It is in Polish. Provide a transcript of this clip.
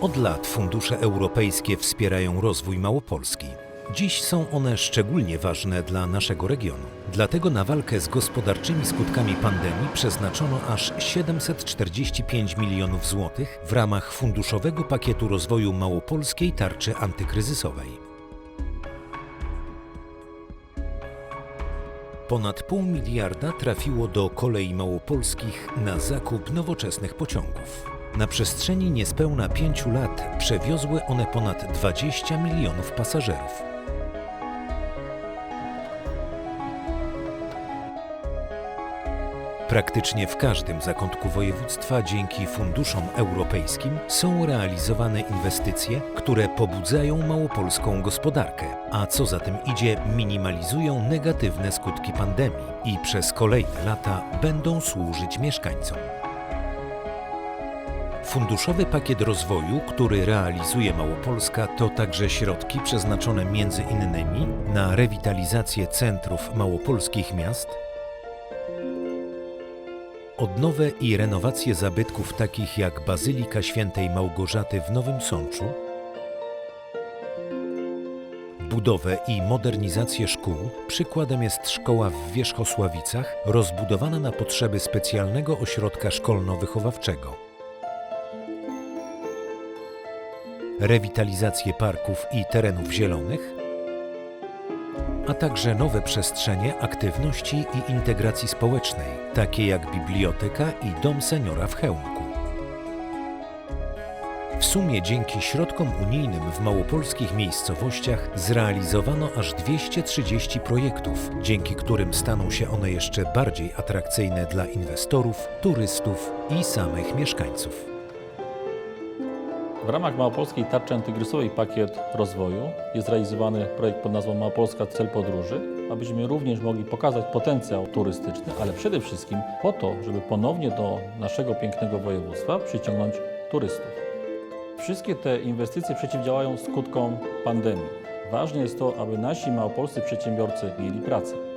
Od lat fundusze europejskie wspierają rozwój Małopolski. Dziś są one szczególnie ważne dla naszego regionu. Dlatego na walkę z gospodarczymi skutkami pandemii przeznaczono aż 745 milionów złotych w ramach Funduszowego Pakietu Rozwoju Małopolskiej Tarczy Antykryzysowej. Ponad pół miliarda trafiło do kolei małopolskich na zakup nowoczesnych pociągów. Na przestrzeni niespełna pięciu lat przewiozły one ponad 20 milionów pasażerów. Praktycznie w każdym zakątku województwa dzięki funduszom europejskim są realizowane inwestycje, które pobudzają małopolską gospodarkę, a co za tym idzie, minimalizują negatywne skutki pandemii i przez kolejne lata będą służyć mieszkańcom. Funduszowy pakiet rozwoju, który realizuje Małopolska, to także środki przeznaczone między innymi na rewitalizację centrów małopolskich miast, odnowę i renowację zabytków takich jak Bazylika Świętej Małgorzaty w Nowym Sączu, budowę i modernizację szkół. Przykładem jest szkoła w Wierzchosławicach, rozbudowana na potrzeby specjalnego ośrodka szkolno-wychowawczego. Rewitalizację parków i terenów zielonych, a także nowe przestrzenie aktywności i integracji społecznej, takie jak biblioteka i dom seniora w Chełmku. W sumie dzięki środkom unijnym w małopolskich miejscowościach zrealizowano aż 230 projektów, dzięki którym staną się one jeszcze bardziej atrakcyjne dla inwestorów, turystów i samych mieszkańców. W ramach Małopolskiej Tarczy Antykryzysowej Pakiet Rozwoju jest realizowany projekt pod nazwą Małopolska Cel Podróży, abyśmy również mogli pokazać potencjał turystyczny, ale przede wszystkim po to, żeby ponownie do naszego pięknego województwa przyciągnąć turystów. Wszystkie te inwestycje przeciwdziałają skutkom pandemii. Ważne jest to, aby nasi małopolscy przedsiębiorcy mieli pracę.